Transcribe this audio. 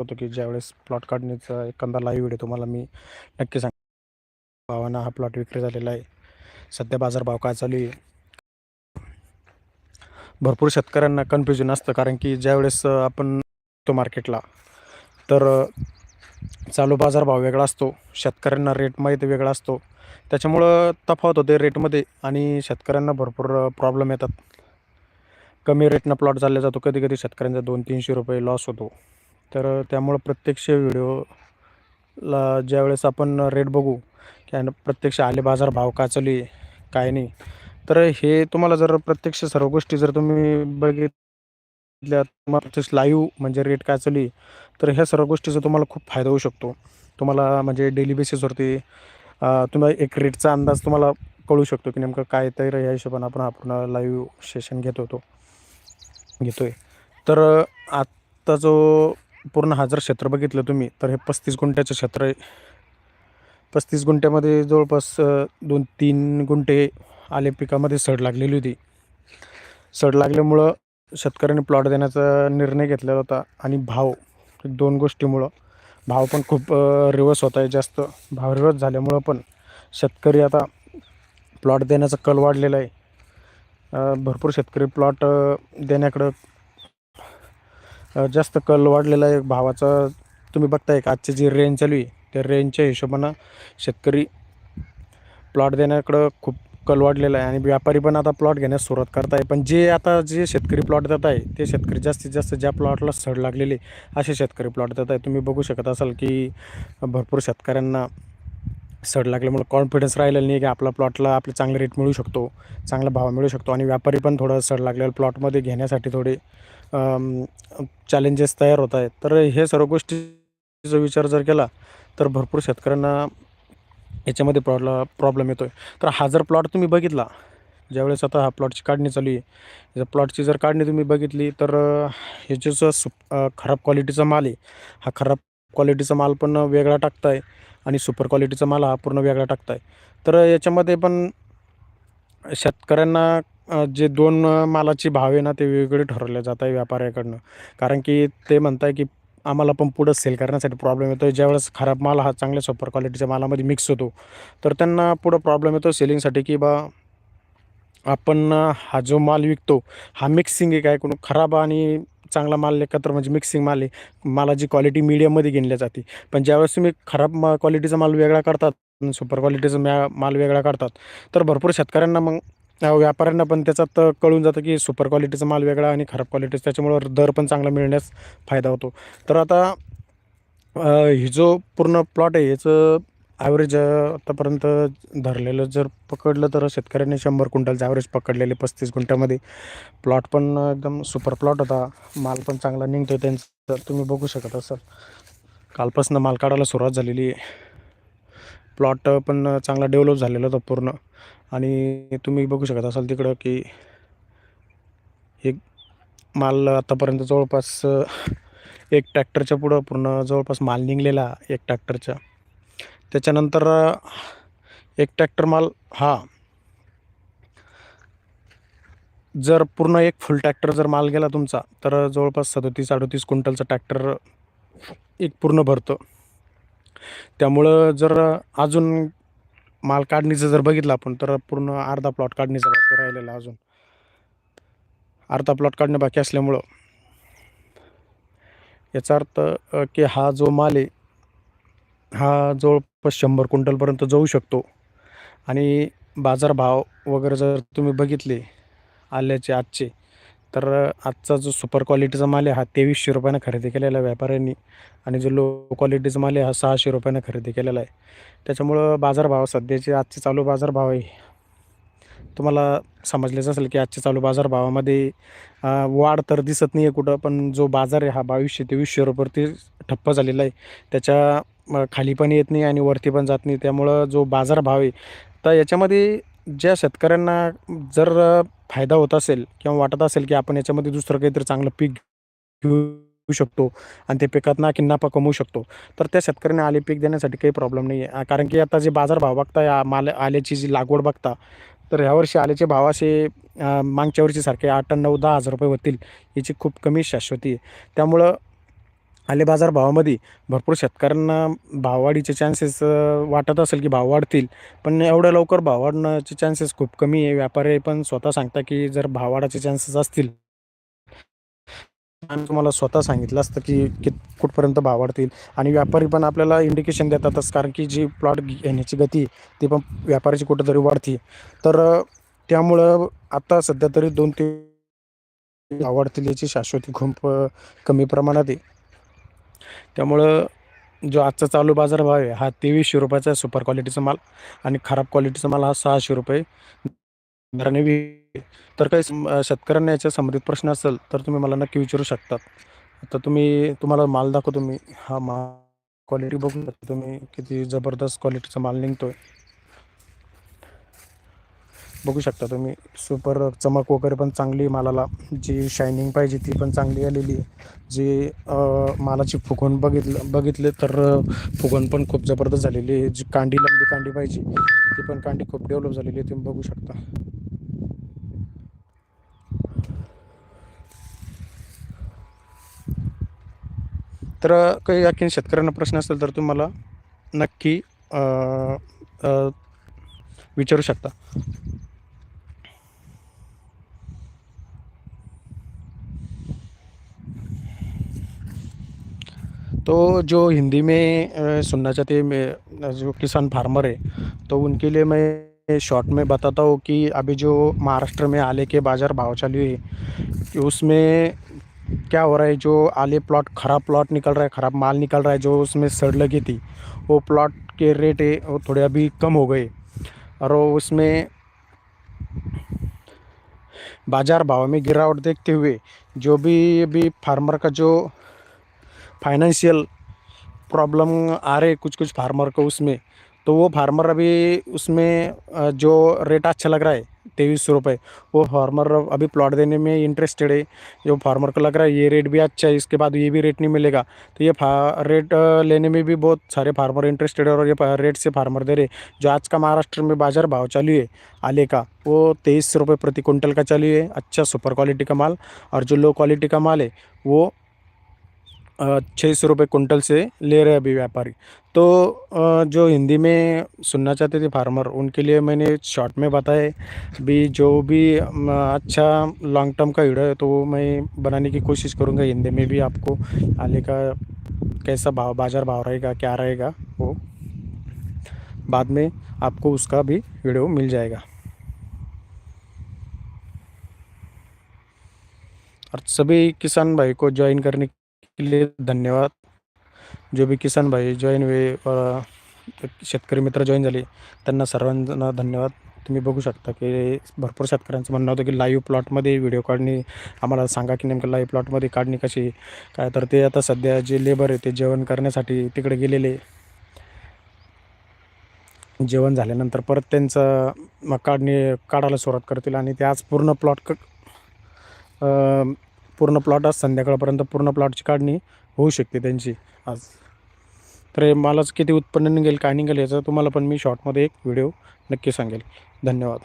होतो की ज्यावेळेस प्लॉट काढणीचा एखादा लाईव्ह व्हिडिओ तुम्हाला मी नक्की सांग भावांना हा प्लॉट विक्री झालेला आहे. सध्या बाजारभाव काय चालू आहे? भरपूर शेतकऱ्यांना कन्फ्युजन असतं कारण की ज्यावेळेस आपण तो मार्केटला तर चालू बाजारभाव वेगळा असतो. शेतकऱ्यांना रेट माहीत वेगळा असतो. त्याच्यामुळं तफावत होते रेटमध्ये आणि शेतकऱ्यांना भरपूर प्रॉब्लेम येतात. कमी रेटनं प्लॉट चालला जातो. कधी कधी शेतकऱ्यांचा दोन तीनशे रुपये लॉस होतो. तर त्यामुळं प्रत्यक्ष व्हिडिओला ज्यावेळेस आपण रेट बघू की प्रत्यक्ष आले बाजार भाव काचली चालू आहे काय नाही. तर हे तुम्हाला जर प्रत्यक्ष सर्व गोष्टी जर तुम्ही बघितल्या तुम्हाला प्रत्यक्ष लाईव्ह म्हणजे रेट काय चालू आहे तर ह्या सर्व गोष्टीचा तुम्हाला खूप फायदा होऊ शकतो. तुम्हाला म्हणजे डेली बेसिसवरती तुम्हाला एक रेटचा अंदाज तुम्हाला कळू शकतो की नेमकं काय तर या हिशोबाने आपण आपण लाईव्ह सेशन घेत होतो घेतो आहे तर आत्ता जो पूर्ण हा जर क्षेत्र बघितलं तुम्ही तर हे पस्तीस गुंठ्याचं क्षेत्र आहे. पस्तीस गुंठ्यामध्ये जवळपास दोन तीन गुंठे आले पिकामध्ये सड लागलेली होती. सड लागल्यामुळं शेतकऱ्यांनी प्लॉट देण्याचा निर्णय घेतलेला होता आणि भाव दोन गोष्टीमुळं. भाव पण खूप रिवर्स होत आहे जास्त. भाव रिवर्स झाल्यामुळं पण शेतकरी आता प्लॉट देण्याचा कल वाढलेला आहे. भरपूर शेतकरी प्लॉट देण्याकडं जास्त कल वाढलेला आहे. भावाचा तुम्ही बघताय का? आजची जी रेंज चालू आहे त्या रेंजच्या हिशोबानं शेतकरी प्लॉट देण्याकडं खूप कल वाढलेला आहे. आणि व्यापारी पण आता प्लॉट घेण्यास सुरुवात करत आहे. पण जे आता जे शेतकरी प्लॉट देत आहे ते शेतकरी जास्तीत जास्त ज्या प्लॉटला सड लागलेले असे शेतकरी प्लॉट देत आहे. तुम्ही बघू शकत असाल की भरपूर शेतकऱ्यांना सड लागल्यामुळे कॉन्फिडन्स राहिलेला नाही की आपला प्लॉटला आपले चांगले रेट मिळू शकतो चांगला भाव मिळू शकतो. आणि व्यापारी पण थोडं सड लागलेला प्लॉटमध्ये घेण्यासाठी थोडे चॅलेंजेस तयार होत आहेत. तर हे सर्व गोष्टीचा विचार जर केला तर भरपूर शेतकऱ्यांना याच्यामध्ये प्रॉब्ल प्रॉब्लेम येतो आहे तर हा जर प्लॉट तुम्ही बघितला ज्यावेळेस आता हा प्लॉटची काढणी चालू आहे जर प्लॉटची जर काढणी तुम्ही बघितली तर अ, ह्याचे जो सुप खराब क्वालिटीचा माल आहे हा खराब क्वालिटीचा माल पण वेगळा टाकताय आणि सुपर क्वालिटीचा माल हा पूर्ण वेगळा टाकताय. तर याच्यामध्ये पण शेतकऱ्यांना जे दोन मालाची भाव आहे ना ते वेगवेगळे ठरवले जात आहे व्यापाऱ्याकडनं. कारण की ते म्हणताय की आम्हाला पण पुढं सेल करण्यासाठी प्रॉब्लेम येतो ज्यावेळेस खराब माल हा चांगल्या सुपर क्वालिटीच्या मालामध्ये मिक्स होतो तर त्यांना पुढं प्रॉब्लेम येतो सेलिंगसाठी की बा आपण हा जो माल विकतो हा मिक्सिंग एक आहे कोण खराब आणि चांगला माल एकत्र म्हणजे मिक्सिंग माल आहे. मालाची क्वालिटी मीडियममध्ये घेतल्या जाते. पण ज्यावेळेस तुम्ही खराब मा क्वालिटीचा माल वेगळा करतात सुपर क्वालिटीचा मॅ माल वेगळा करतात तर भरपूर शेतकऱ्यांना मग व्यापाऱ्यांना पण त्याच्यात कळून जातं की सुपर क्वालिटीचा माल वेगळा आणि खराब क्वालिटीचा त्याच्यामुळं दर पण चांगला मिळण्यास फायदा होतो. तर आता ही जो पूर्ण प्लॉट आहे याचं ॲव्हरेज आतापर्यंत धरलेलं जर पकडलं तर शेतकऱ्यांनी शंभर क्विंटलचं ॲव्हरेज पकडलेले पस्तीस गुंठ्यामध्ये प्लॉट पण एकदम सुपर प्लॉट होता. माल पण चांगला निघतो त्यांचं. तुम्ही बघू शकत असाल कालपासून माल काढायला सुरुवात झालेली आहे. प्लॉट पण चांगला डेव्हलप झालेला होता पूर्ण. आणि तुम्ही बघू शकत असाल तिकडं की एक माल आतापर्यंत जवळपास एक ट्रॅक्टरच्या पुढं पूर्ण जवळपास माल निघलेला एक ट्रॅक्टरच्या. त्याच्यानंतर एक ट्रॅक्टर माल हा. जर पूर्ण एक फुल ट्रॅक्टर जर माल गेला तुमचा तर जवळपास सदोतीस अडोतीस क्विंटलचं ट्रॅक्टर एक पूर्ण भरतं. त्यामुळं जर अजून माल काढणीचं जर बघितलं आपण तर पूर्ण अर्धा प्लॉट काढणीचा बाकी राहिलेला अजून. अर्धा प्लॉट काढणं बाकी असल्यामुळं. याचा अर्थ की हा जो माल आहे हा जवळपास शंभर क्विंटलपर्यंत जाऊ शकतो. आणि बाजारभाव वगैरे जर तुम्ही बघितले आल्याचे आजचे तर आजचा जो सुपर क्वालिटीचा माल आहे हा तेवीसशे रुपयानं खरेदी केलेला आहे व्यापाऱ्यांनी. आणि जो लो क्वालिटीचा माल आहे हा सहाशे रुपयानं खरेदी केलेला आहे. त्याच्यामुळं बाजारभाव सध्याचे आजचे चालू बाजारभाव आहे. तुम्हाला समजलेच असेल की आजच्या चालू बाजारभावामध्ये वाढ तर दिसत नाही आहे कुठं पण जो बाजार आहे हा बावीसशे तेवीसशे रुपयावरती ठप्प झालेला आहे. त्याच्याखाली पण येत नाही आणि वरती पण जात नाही. त्यामुळं जो बाजारभाव आहे तर याच्यामध्ये ज्या शेतकऱ्यांना जर फायदा होत असेल किंवा वाटत असेल की आपण याच्यामध्ये दुसरं काहीतरी चांगलं पीक घेऊ शकतो आणि ते पिकात ना की नफा कमवू शकतो तर त्या शेतकऱ्यांना आले पीक देण्यासाठी काही प्रॉब्लेम नाही आहे कारण की आता जे बाजारभाव बघता या माल आल्याची जी लागवड बघता तर ह्यावर्षी आल्याचे भाव असे मागच्या वर्षीसारखे आठ नऊ दहा हजार रुपये होतील याची खूप कमी शाश्वती आहे. त्यामुळं आले बाजार भावामध्ये भरपूर शेतकऱ्यांना भाववाढीचे चान्सेस वाटत असेल की भाव वाढतील. पण एवढ्या लवकर भाव वाढण्याचे चान्सेस खूप कमी आहे. व्यापारी पण स्वतः सांगता की जर भाव वाढायचे चान्सेस असतील. आम्ही तुम्हाला स्वतः सांगितलं असतं की कित कुठपर्यंत भाव वाढतील. आणि व्यापारी पण आपल्याला इंडिकेशन देतातच. कारण की जी प्लॉट घेण्याची गती ती पण व्यापाऱ्याची कुठंतरी वाढते. तर त्यामुळं आता सध्या तरी दोन ते आवडतील याची शाश्वती खूप कमी प्रमाणात आहे. त्यामुळं जो आजचा चालू बाजारभाव आहे हा तेवीसशे रुपयाचा आहे सुपर क्वालिटीचा माल आणि खराब क्वालिटीचा माल हा सहाशे रुपये. दराने वि- तर काही शेतकऱ्यांना याच्या संबंधित प्रश्न असेल तर तुम्ही मला नक्की विचारू शकतात. आता तुम्ही तुम्हाला माल दाखवतो मी. हा माल क्वालिटी बघू शकता तुम्ही किती जबरदस्त क्वालिटीचा माल निघतोय. बघू शकता तुम्ही. सुपर चमक वगैरे पण चांगली मालाला. जी शायनिंग पाहिजे ती पण चांगली आलेली आहे. जी मालाची फुगवण बघितलं बघितले तर फुगवण पण खूप जबरदस्त झालेली आहे. जी कांडी लंबी कांडी पाहिजे ती पण कांडी खूप डेव्हलप झालेली आहे. तुम्ही बघू शकता. तर काही आणखी शेतकऱ्यांना प्रश्न असेल तर तुम्ही मला नक्की विचारू शकता. तो जो हिंदी में सुनना चाहते हैं जो किसान फार्मर है तो उनके लिए मैं शॉर्ट में बताता हूँ कि अभी जो महाराष्ट्र में आले के बाज़ार भाव चालू है, कि उसमें क्या हो रहा है, जो आले प्लॉट, ख़राब प्लॉट निकल रहा है, ख़राब माल निकल रहा है, जो उसमें सड़ लगी थी, वो प्लॉट के रेट है वो थोड़े अभी कम हो गए। और उसमें बाज़ार भाव में गिरावट देखते हुए, जो भी, अभी फार्मर का जो फाइनेंशियल प्रॉब्लम आ रहे कुछ कुछ फार्मर को उसमें। तो वो फार्मर अभी उसमें जो रेट अच्छा लग रहा है, तेईस सौ रुपये वो फार्मर अभी प्लॉट देने में इंटरेस्टेड है। जो फार्मर को लग रहा है, ये रेट भी अच्छा है, इसके बाद ये भी रेट नहीं मिलेगा। तो ये रेट लेने में भी बहुत सारे फार्मर इंटरेस्टेड है और ये रेट से फार्मर दे रहे जो आज का महाराष्ट्र में बाज़ार भाव चालू है, आले का, वो तेईस सौ रुपये प्रति कुंटल का चालू है। अच्छा सुपर क्वालिटी का माल और जो लो क्वालिटी का माल है, वो छः सौ रुपये कुंटल से ले रहे अभी व्यापारी। तो जो हिंदी में सुनना चाहते थे फार्मर, उनके लिए मैंने शॉर्ट में बताया भी जो भी अच्छा लॉन्ग टर्म का वीडियो है तो वो मैं बनाने की कोशिश करूँगा। हिंदी में भी आपको आले का कैसा भाव, बाज़ार भाव रहेगा, क्या रहेगा, वो बाद में आपको उसका भी वीडियो मिल जाएगा। और सभी किसान भाई को ज्वाइन करने के लिए धन्यवाद। जो भी किसान भाई जॉईन हुए शेतकरी मित्र जॉईन झाले त्यांना सर्वांना धन्यवाद। तुम्ही बघू शकता की भरपूर शेतकऱ्यांचं म्हणणं होतं की लाईव्ह प्लॉटमध्ये व्हिडिओ काढणी आम्हाला सांगा की नेमकं लाईव्ह प्लॉटमध्ये काढणे कशी काय तर ते आता सध्या जे लेबर आहे ते जेवण करण्यासाठी तिकडे गेलेले. जेवण झाल्यानंतर परत त्यांचं मग काढणी काढायला सुरुवात करतील आणि ते आज पूर्ण प्लॉट क पूर्ण प्लॉट आज संध्याकाळपर्यंत पूर्ण प्लॉटची काढणी होऊ शकते त्यांची आज. तर मलाच किती उत्पन्न निघेल काय निघेल याचा तुम्हाला पण मी शॉर्टमध्ये एक व्हिडिओ नक्की सांगेल. धन्यवाद.